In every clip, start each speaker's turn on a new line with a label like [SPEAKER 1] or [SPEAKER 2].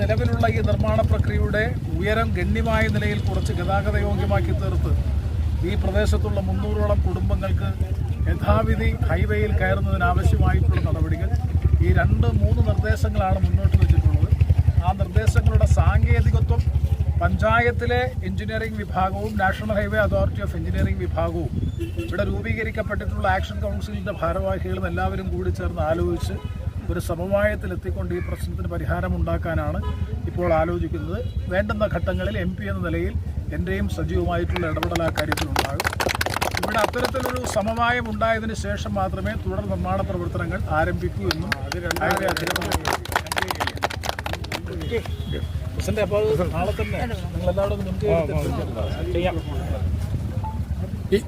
[SPEAKER 1] നിലവിലുള്ള ഈ നിർമ്മാണ പ്രക്രിയയുടെ ഉയരം ഗണ്യമായ നിലയിൽ കുറച്ച് ഗതാഗത യോഗ്യമാക്കി തീർത്ത് ഈ പ്രദേശത്തുള്ള മുന്നൂറോളം കുടുംബങ്ങൾക്ക് യഥാവിധി ഹൈവേയിൽ കയറുന്നതിനാവശ്യമായിട്ടുള്ള നടപടികൾ. ഈ രണ്ട് മൂന്ന് നിർദ്ദേശങ്ങളാണ് മുന്നോട്ട് വെച്ചിട്ടുള്ളത്. ആ നിർദ്ദേശങ്ങളുടെ സാങ്കേതികത്വം പഞ്ചായത്തിലെ എഞ്ചിനീയറിംഗ് വിഭാഗവും national highway authority of engineering വിഭാഗവും ഇവിടെ രൂപീകരിക്കപ്പെട്ടിട്ടുള്ള ആക്ഷൻ കൗൺസിലിന്റെ ഭാരവാഹികളും എല്ലാവരും കൂടി ചേർന്ന് ആലോചിച്ച് ഒരു സമവായത്തിലെത്തിക്കൊണ്ട് ഈ പ്രശ്നത്തിന് പരിഹാരം ഉണ്ടാക്കാനാണ് ഇപ്പോൾ ആലോചിക്കുന്നത്. വേണ്ടുന്ന ഘട്ടങ്ങളിൽ എം പി എന്ന നിലയിൽ എന്റെയും സജീവമായിട്ടുള്ള ഇടപെടൽ ആ കാര്യത്തിലുണ്ടാകും ഇവിടെ അത്തരത്തിലൊരു സമവായം ഉണ്ടായതിനു ശേഷം മാത്രമേ തുടർ നിർമ്മാണ പ്രവർത്തനങ്ങൾ ആരംഭിക്കൂ എന്നും പ്രസിഡന്റ് അപ്പോൾ നാളെ തന്നെ നിങ്ങൾ എല്ലാവരും മുൻകൈ
[SPEAKER 2] ഈ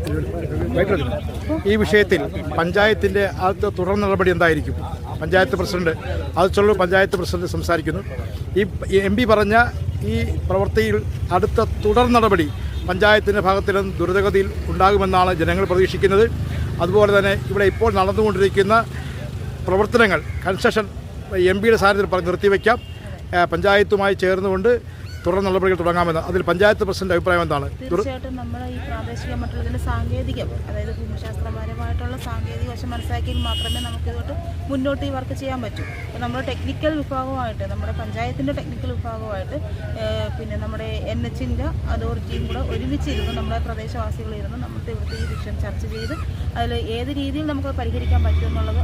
[SPEAKER 2] ഈ വിഷയത്തിൽ പഞ്ചായത്തിന്റെ ആദ്യത്തെ തുടർ നടപടി എന്തായിരിക്കും? പഞ്ചായത്ത് പ്രസിഡന്റ്. അതിച്ചുള്ള പഞ്ചായത്ത് പ്രസിഡന്റ് സംസാരിക്കുന്നു. ഈ എം പി പറഞ്ഞ ഈ പ്രവൃത്തിയിൽ അടുത്ത തുടർ നടപടി പഞ്ചായത്തിന്റെ ഭാഗത്തിലും ദുരിതഗതിയിൽ ഉണ്ടാകുമെന്നാണ് ജനങ്ങൾ പ്രതീക്ഷിക്കുന്നത്. അതുപോലെ തന്നെ ഇവിടെ ഇപ്പോൾ നടന്നുകൊണ്ടിരിക്കുന്ന പ്രവർത്തനങ്ങൾ കൺസ്ട്രക്ഷൻ എം പിയുടെ സാന്നിധ്യത്തിൽ നിർത്തിവെക്കാം പഞ്ചായത്തുമായി ചേർന്നുകൊണ്ട് തുടർ നടപടികൾ തുടങ്ങാമെന്ന്. അതിൽ പഞ്ചായത്ത് പ്രസിഡന്റ് അഭിപ്രായം എന്താണ്?
[SPEAKER 3] തീർച്ചയായിട്ടും നമ്മൾ ഈ പ്രാദേശിക മറ്റുള്ളതിന്റെ സാങ്കേതികം അതായത് ഭൂമിശാസ്ത്രപരമായിട്ടുള്ള സാങ്കേതിക വശം മനസ്സിലാക്കിയെങ്കിൽ മാത്രമേ നമുക്ക് ഇതോട്ട് മുന്നോട്ട് ഈ വർക്ക് ചെയ്യാൻ പറ്റൂ. അപ്പോൾ നമ്മുടെ ടെക്നിക്കൽ വിഭാഗമായിട്ട് നമ്മുടെ പഞ്ചായത്തിന്റെ ടെക്നിക്കൽ വിഭാഗമായിട്ട് പിന്നെ നമ്മുടെ എൻ എച്ചിന്റെ അതോറിറ്റിയും കൂടെ ഒരുമിച്ചിരുന്ന് നമ്മുടെ പ്രദേശവാസികളിരുന്ന് നമ്മൾ ഇവിടുത്തെ ഈ വിഷയം ചർച്ച ചെയ്ത് അതിൽ ഏത് രീതിയിൽ നമുക്ക് പരിഹരിക്കാൻ പറ്റുമെന്നുള്ളത്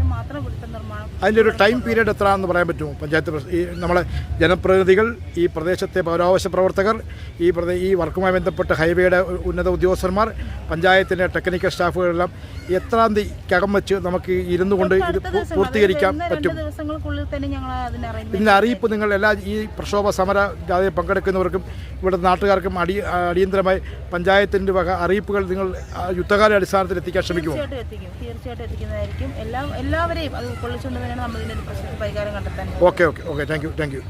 [SPEAKER 3] ശേഷം മാത്രം ഇവിടുത്തെ നിർമ്മാണം
[SPEAKER 2] അതിന്റെ ഒരു ടൈം പീരീഡ് എത്രയാണെന്ന് പറയാൻ പറ്റുമോ? പഞ്ചായത്ത് ഈ നമ്മളെ ജനപ്രതിനിധികൾ ഈ പ്രദേശത്തെ പൗരാവശ്യ പ്രവർത്തകർ ഈ പ്രദേ ഈ വർക്കുമായി ബന്ധപ്പെട്ട ഹൈവേയുടെ ഉന്നത ഉദ്യോഗസ്ഥന്മാർ പഞ്ചായത്തിന്റെ ടെക്നിക്കൽ സ്റ്റാഫുകളെല്ലാം എത്രാം തീയതിക്കകം വെച്ച് നമുക്ക് ഇരുന്നു കൊണ്ട് ഇത് പൂർത്തീകരിക്കാൻ പറ്റും?
[SPEAKER 3] ദിവസങ്ങൾക്കുള്ളിൽ തന്നെ ഞങ്ങൾ
[SPEAKER 2] ഇതിന്റെ അറിയിപ്പ് നിങ്ങൾ എല്ലാ ഈ പ്രക്ഷോഭ സമര ജാഥയിൽ പങ്കെടുക്കുന്നവർക്കും ഇവിടുത്തെ നാട്ടുകാർക്കും അടി അടിയന്തരമായി പഞ്ചായത്തിന്റെ വക അറിയിപ്പുകൾ നിങ്ങൾ യുദ്ധകാല അടിസ്ഥാനത്തിൽ എത്തിക്കാൻ ശ്രമിക്കുമോ?
[SPEAKER 3] തീർച്ചയായിട്ടും എത്തിക്കുന്നതായിരിക്കും. എല്ലാ എല്ലാവരെയും അത് ഉൾക്കൊള്ളിച്ചുകൊണ്ട് തന്നെയാണ് നമ്മൾ ഇതിനൊരു പ്രശ്നത്തിന് പരിഹാരം കണ്ടെത്താൻ
[SPEAKER 2] okay okay okay thank you thank you